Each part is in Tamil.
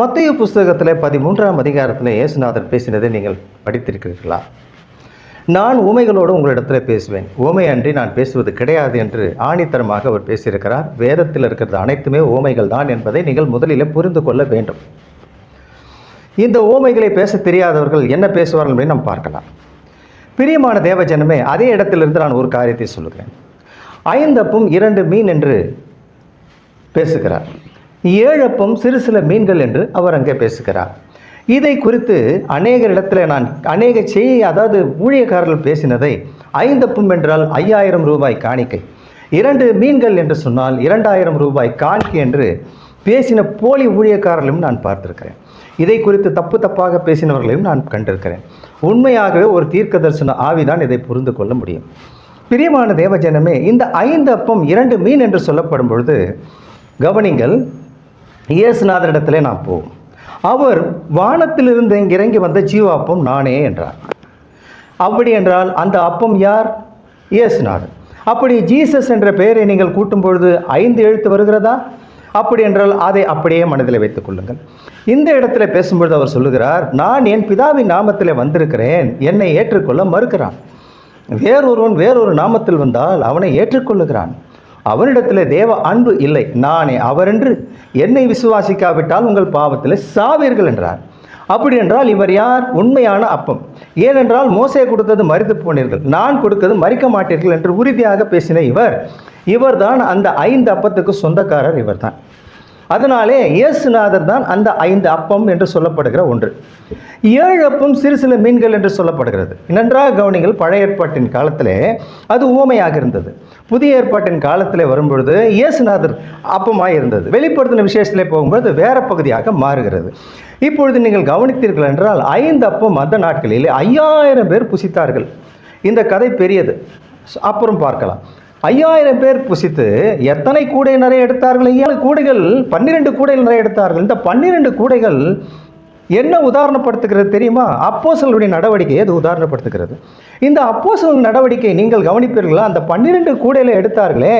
மத்திய புஸ்தகத்தில் பதிமூன்றாம் அதிகாரத்தில் இயேசுநாதர் பேசினதை நீங்கள் படித்திருக்கிறீர்களா? நான் ஊமைகளோடு உங்களிடத்தில் பேசுவேன். ஊமை அன்றி நான் பேசுவது கிடையாது என்று ஆணித்தரமாக அவர் பேசியிருக்கிறார். வேதத்தில் இருக்கிறது அனைத்துமே ஊமைகள் தான் என்பதை நீங்கள் முதலில் புரிந்து கொள்ள வேண்டும். இந்த ஓமைகளை பேச தெரியாதவர்கள் என்ன பேசுவார்கள் என்று நாம் பார்க்கலாம். பிரியமான தேவஜனமே அதே இடத்திலிருந்து நான் ஒரு காரியத்தை சொல்லுகிறேன். ஐந்தப்பும் இரண்டு மீன் என்று பேசுகிறார். ஏழப்பம் சிறு சில மீன்கள் என்று அவர் அங்கே பேசுகிறார். இதை குறித்து அநேக இடத்துல நான் அநேக செய்தி அதாவது ஊழியக்காரர்கள் பேசினதை ஐந்தப்பும் என்றால் ஐயாயிரம் ரூபாய் காணிக்கை. இரண்டு மீன்கள் என்று சொன்னால் இரண்டாயிரம் ரூபாய் காணிக்கை என்று பேசின போலி ஊழியக்காரர்களையும் நான் பார்த்திருக்கிறேன். இதை குறித்து தப்பு தப்பாக பேசினவர்களையும் நான் கண்டிருக்கிறேன். உண்மையாகவே ஒரு தீர்க்க தரிசன ஆவிதான் இதை புரிந்து கொள்ள முடியும். பிரியமான தேவஜனமே இந்த ஐந்து அப்பம் இரண்டு மீன் என்று சொல்லப்படும் பொழுது கவனிங்கள் இயேசுநாதரிடத்திலே நான் போவோம் அவர் வானத்திலிருந்து இறங்கி வந்த ஜீவாப்பம் நானே என்றார். அப்படி என்றால் அந்த அப்பம் யார்? இயேசுநாதர். அப்படி ஜீசஸ் என்ற பெயரை நீங்கள் கூட்டும் பொழுது ஐந்து எழுத்து வருகிறதா? அப்படி என்றால் அதை அப்படியே மனதில் வைத்துக் கொள்ளுங்கள். இந்த இடத்துல பேசும்பொழுது அவர் சொல்லுகிறார் நான் என் பிதாவின் நாமத்தில் வந்திருக்கிறேன். என்னை ஏற்றுக்கொள்ள மறுக்கிறான். வேறொருவன் வேறொரு நாமத்தில் வந்தால் அவனை ஏற்றுக்கொள்ளுகிறான். அவனிடத்தில் தேவ அன்பு இல்லை. நானே அவரென்று என்னை விசுவாசிக்காவிட்டால் உங்கள் பாவத்தில் சாவீர்கள் என்றார். அப்படி என்றால் இவர் யார்? உண்மையான அப்பம். ஏனென்றால் மோசே கொடுத்தது மறித்து போனீர்கள். நான் கொடுத்தது மறிக்க மாட்டீர்கள் என்று உறுதியாக பேசின இவர் இவர்தான் அந்த ஐந்து அப்பத்துக்கு சொந்தக்காரர் இவர்தான். அதனாலே இயேசுநாதர் தான் அந்த ஐந்து அப்பம் என்று சொல்லப்படுகிற ஒன்று. ஏழு அப்பம் சிறு சில மீன்கள் என்று சொல்லப்படுகிறது. நன்றாக கவனிங்கள் பழைய ஏற்பாட்டின் காலத்திலே அது ஊமையாக இருந்தது. புதிய ஏற்பாட்டின் காலத்திலே வரும்பொழுது இயேசுநாதர் அப்பமாக இருந்தது. வெளிப்படுத்தின விசேஷத்திலே போகும்போது வேற பகுதியாக மாறுகிறது. இப்பொழுது நீங்கள் கவனித்தீர்கள் என்றால் ஐந்து அப்பம் அந்த நாட்களில் ஐயாயிரம் பேர் புசித்தார்கள். இந்த கதை பெரியது. அப்புறம் பார்க்கலாம். ஐயாயிரம் பேர் புசித்து எத்தனை கூடை நிறைய எடுத்தார்கள்? ஏழு கூடைகள் பன்னிரெண்டு கூடைகள் நிறைய எடுத்தார்கள். இந்த பன்னிரெண்டு கூடைகள் என்ன உதாரணப்படுத்துகிறது தெரியுமா? அப்போசலுடைய நடவடிக்கை அது உதாரணப்படுத்துகிறது. இந்த அப்போசல் நடவடிக்கை நீங்கள் கவனிப்பீர்களா? அந்த பன்னிரெண்டு கூடையில் எடுத்தார்களே.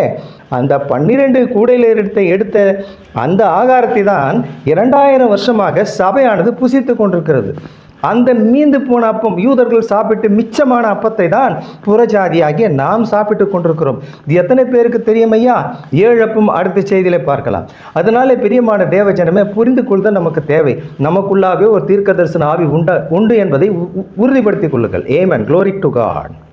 அந்த பன்னிரெண்டு கூடையில் எடுத்த எடுத்த அந்த ஆகாரத்தை தான் இரண்டாயிரம் வருஷமாக சபையானது புசித்து கொண்டிருக்கிறது. அந்த மீந்து போன அப்பம் யூதர்கள் சாப்பிட்டு மிச்சமான அப்பத்தை தான் புறஜாதியாகிய நாம் சாப்பிட்டு கொண்டிருக்கிறோம். இது எத்தனை பேருக்கு தெரியும் ஐயா ஏழு அப்பம் அடுத்த செய்தியில பார்க்கலாம். அதனால பிரியமான தேவஜனமே புரிந்து கொள்தல் நமக்கு தேவை. நமக்குள்ளாகவே ஒரு தீர்க்க தரிசன ஆவி உண்டு உண்டு என்பதை உ- உறுதிப்படுத்திக் கொள்ளுங்கள். Yemen glory to God